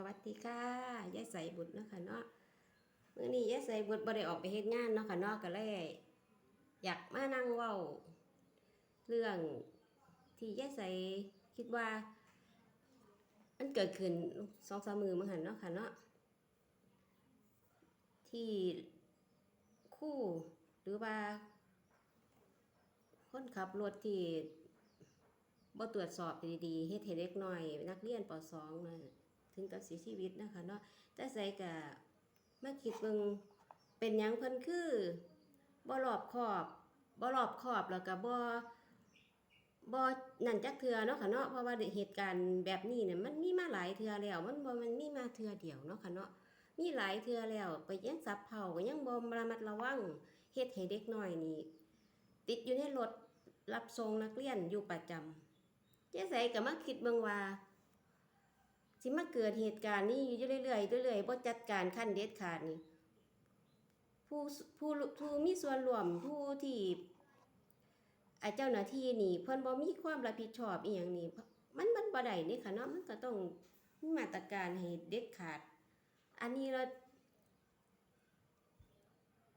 สวัสดีค่ะยายใส่บุตรเนาะค่ะเนาะมื้อนี้ยายใส่บุตรบ่ได้ออกไปเฮ็ดงานเนาะค่ะเนาะก็เลย อยากมานั่งเว้า เรื่องที่ยายใส่คิดว่า มันเกิดขึ้นสองสามมือมั้งหันเนาะค่ะเนาะที่คู่หรือว่า คนขับรถที่บ่ตรวจสอบดีๆเฮ็ดให้เด็กน้อย นักเรียนป .2 นะ ถึงกับเสียชีวิตนะคะเนาะแต่ใส่ก็มาคิดเบิ่งเป็นหยังเพิ่นคือบ่รอบคอบบ่รอบคอบแล้วก็บ่บ่นั่นจักเทื่อเนาะค่ะเนาะเพราะว่าเหตุการณ์แบบนี้เนี่ยมันมีมาหลายเทื่อแล้ว มันบ่มันมีมาเทื่อเดียวเนาะค่ะเนาะมีหลายเทื่อแล้วไปยังสับเผาก็ยังบ่ระมัดระวังเฮ็ดให้เด็กน้อยนี่ติดอยู่ในรถรับส่งนักเรียนอยู่ประจำเจ๊ใสก็มาคิดเบิ่งว่า สิมาเกิดเหตุการณ์นี้อยู่เรื่อยๆเรื่อยๆบ่จัดการขั้นเด็ดขาดนี่ผู้ผู้ผู้มีส่วนร่วมผู้ที่ไอ้เจ้าหน้าที่นี่ เพิ่นบ่มีความรับผิดชอบอีหยังนี่มันมันบ่ได้นี่ค่ะเนาะมันก็ต้องมีมาตรการให้เด็ดขาด อันนี้เรา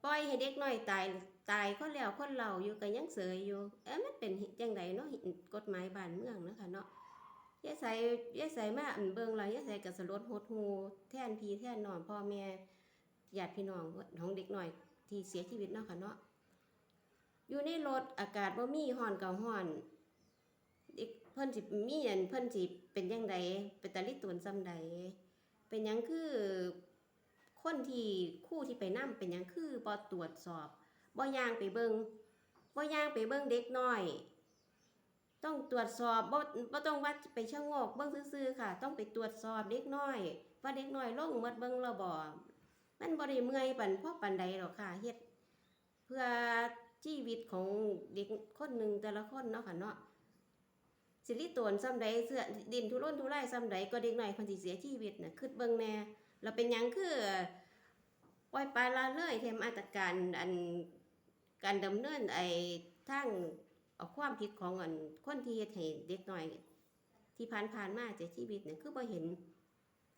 ปล่อยให้เด็กน้อยตายตายคนแล้วคนเราอยู่ก็ยังเสยอยู่ เอ๊ะมันเป็นจังไดเนาะกฎหมายบ้านเมืองเนาะคะเนาะ ยายใส่ยายใส่มาอันเบิ่งแล้วยายใส่ก็สลดหดหูแท่นพี่แท่นน้องพ่อแม่ญาติพี่น้องของเด็กหน้อยที่เสียชีวิตเนาะค่ะเนาะอยู่ในรถอากาศบ่มีฮ้อนก็ฮ้อนเด็กเพิ่นสิมีอันเพิ่นสิเป็นจังไดเป็นตาลิตวนซำใดเป็นยังคือคนที่คู่ที่ไปนั่เป็นยังคือบ่ตรวจสอบบ่ย่างไปเบิงบ่ย่างไปเบิงเด็กน้อย ต้องตรวจสอบบ่บ่ต้องว่าไปชะโงกเบิ่งซื่อๆค่ะ ต้องไปตรวจสอบเด็กน้อย ว่าเด็กน้อยลงหมดเบิ่งแล้วบ่มันบ่ได้เมื่อยปานพอปานใดหรอกค่ะเฮ็ดเพื่อชีวิตของเด็กคนหนึ่งแต่ละคนเนาะค่ะเนาะสิริตนซ้ำใดเสื้อดินทุรนทุรายซ้ำใดก็เด็กน้อยคนที่เสียชีวิตน่ะคิดเบิ่งแน่เราเป็นหยังคือปล่อยปลาละเลยเทมอาตการอันการดำเนินไอ้ทาง เอาความผิดของอันคนที่เฮ็ดให้เด็กน้อย ที่ผ่านผ่านๆมาจากชีวิตเนี่ยคือบ่เห็น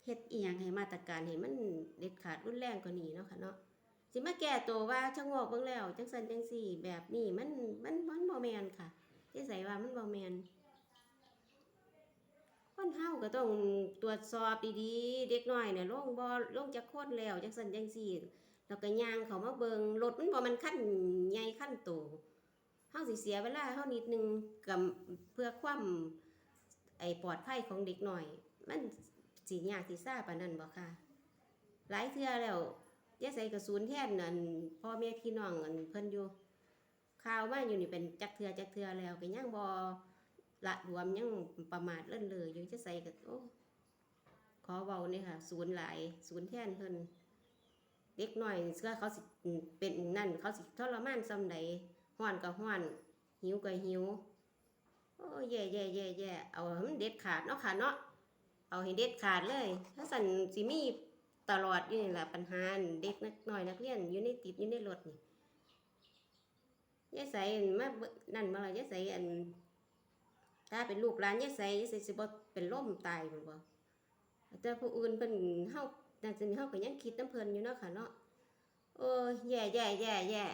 เฮ็ดอีหยังให้มาตรการให้มันเด็ดขาดรุนแรงกว่านี้เนาะค่ะเนาะสิมาแก้ตัวว่าชะโงกเบิ่งแล้วจังซั่นจังซี่แบบนี้มันมันมันบ่แม่นค่ะที่ใส่ว่ามันบ่แม่นคนเฮาก็ต้องตรวจสอบดีๆเด็กน้อยเนี่ยลงบ่ลงจากคนแล้วจังซั่นจังซี่แล้วก็ย่างเขามาเบิงรถมันบ่มันขั้นใหญ่ขั้นโต เฮาสิเสียเวลาเฮานิดนึงกับเพื่อความไอ้ปลอดภัยของเด็กหน้อย มันสิยากสิซ่าปานนั้นบ่ค่ะ หลายเทื่อแล้วยายใส่กระสุนแทนนั่นพ่อแม่พี่น้องอันเพิ่นอยู่ข่าวมาอยู่นี่เป็นจักเทือจักเทือแล้วก็ยังบ่ละรวมยังประมาทเล่นเลยอยู่จะใส่กับโอ้ขอเบาเนี่ยค่ะ ศูนย์หลายศูนย์แทนเพิ่นเด็กหน้อยเสื้อเขาสิเป็นนั่น เขาสิทรมานซ้ำใด ห้อนก็ห้อน หิวก็หิวโอ้แย่แย่แย่แย่เอาให้มันเด็ดขาดเนาะค่ะเนาะเอาให้เด็ดขาดเลย ถ้าสั่นสิมีตลอดอยู่นี่แหละปัญหาเด็กนักน้อยนักเรียนอยู่ในติดอยู่ในรถนี่ยายใส่มาเบิ่งนั่นมาเลยยายใส่อัน ถ้าเป็นลูกหลานยายใส่ยายใส่สิบ่เป็นล่มตายแม่นบ่แต่ผู้อื่นเพิ่นเฮาน่จะเฮาก็ยังคิดน้ำเพลินอยู่เนาะค่ะเนาะโอ้ยแย่แย่แย่แย่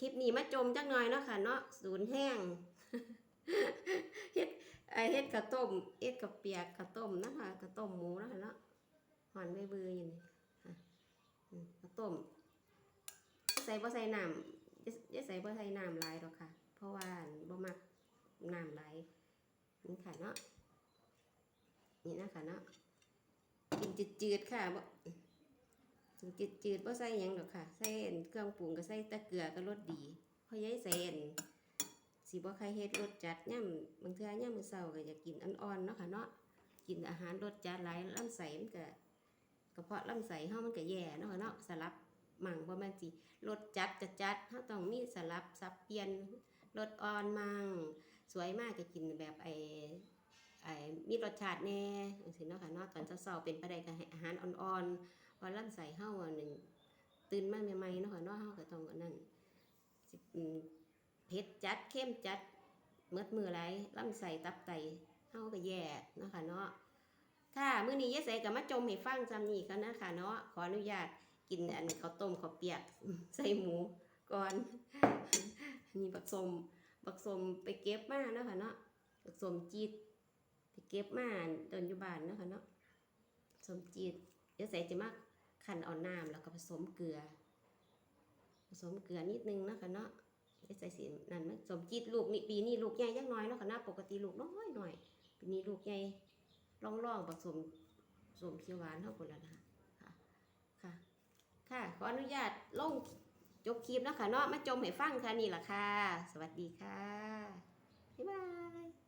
คลิปนี้มาจมจักหน่อยเนาะค่ะเนาะศูนย์แห้งเฮ็ดไอเฮ็ดข้าวต้มเฮ็ดกับเปียกข้าวต้มนะคะข้าวต้มหมูนะคะเนาะหอนใบเบืออยู่นี่ค่ะอืมข้าวต้มใส่บ่ใส่น้ำอย่าใส่บ่ใส่น้ำลายหรอกค่ะ เพราะว่าบ่มักน้ำไหลนี่ค่ะเนาะนี่นะคะเนาะกินจืดๆค่ะบ่ กินจืดๆบ่ใส่ยังดอกค่ะ ใส่เครื่องปรุงก็ใส่ตะเกลือก็รสดีเพราะยายใส่อันสิบ่ใครเฮ็ดรสจัดย่ำบางเทื่อย่ำมือเช้าก็อยากกินอ่อนๆเนาะค่ะเนาะกินอาหารรสจัดหลายลำไส้มันก็กระเพาะลำไส้เฮามันก็แย่เนาะค่ะเนาะสลับมั่งบ่แม่นสิรสจัดจะจัดเฮาต้องมีสลับสับเปลี่ยนรสอ่อนมั่งสวยมากจะกินแบบไอไอ้มีรสชาติแน่จังซี่เนาะค่ะเนาะตอนเช้าๆเป็นไปได้ก็ให้อาหารอ่อนๆ พอลำไส้เฮาอันหนึงตื่นมาใหม่ๆเนาะค่ะเนาะเฮาก็ต้องอันนั้นสิเผ็ดจัดเข้มจัดเมื่อมือไรลำไส้ตับไตเฮาก็แย่เนาะค่ะเนาะค่ะมื้อนี้ยายใส่ก็มาจมให้ฟังซ้ำนี่กันนะคะเนาะขออนุญาตกินอันข้าวต้มข้าวเปียกใส่หมูก่อนนี่บักสมบักสมไปเก็บมาเนาะค่ะเนาะบักสมจีดไปเก็บมาตอนอยู่บ้านเนาะค่ะเนาะสมจีดยายใส่จะมาก คั่นเอาน้ำแล้วก็ผสมเกลือ ผสมเกลือนิดนึงนะคะเนาะใส่สินั่นมันสมจีดลูกนี่ปีนี้ลูกใหญ่จักน้อยเนาะค่ะนาะปกติลูกน้อยหน่อยปีนี้ลูกใหญ่ล่องล่องๆผสมสมเขียวหวานเท่ากันแล้วนะคะค่ะค่ะค่ะขออนุญาตลงจบคลิปนะคะเนาะมาจมให้ฟังค่ะนี่แหละค่ะ สวัสดีค่ะบ๊ายบาย